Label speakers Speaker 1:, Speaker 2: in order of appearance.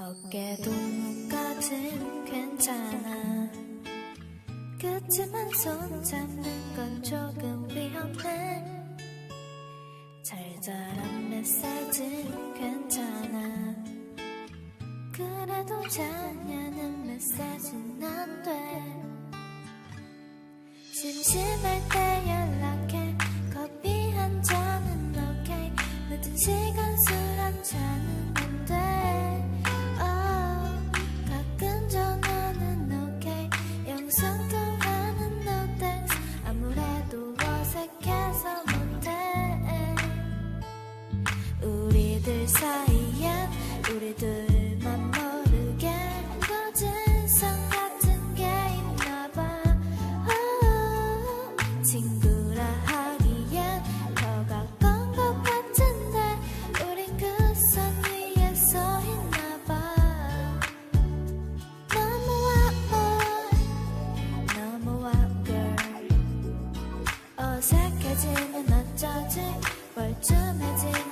Speaker 1: 어깨동무까진 괜찮아. 그치만 손 잡는 건 조금 위험해. 잘 자란 메시지는 괜찮아. 그래도 잘냐는 메시지는 안돼. 심심할 때 그 사이엔 우리 둘만 모르게 거진 성 같은 게 있나 봐？친 oh, 구라, 하기엔 더 가까운 것 같은데 우린 그선 위에 서 있나봐. 너무 와 boy 어, 너무 어색해지면 어쩌지? 멀쩡해지면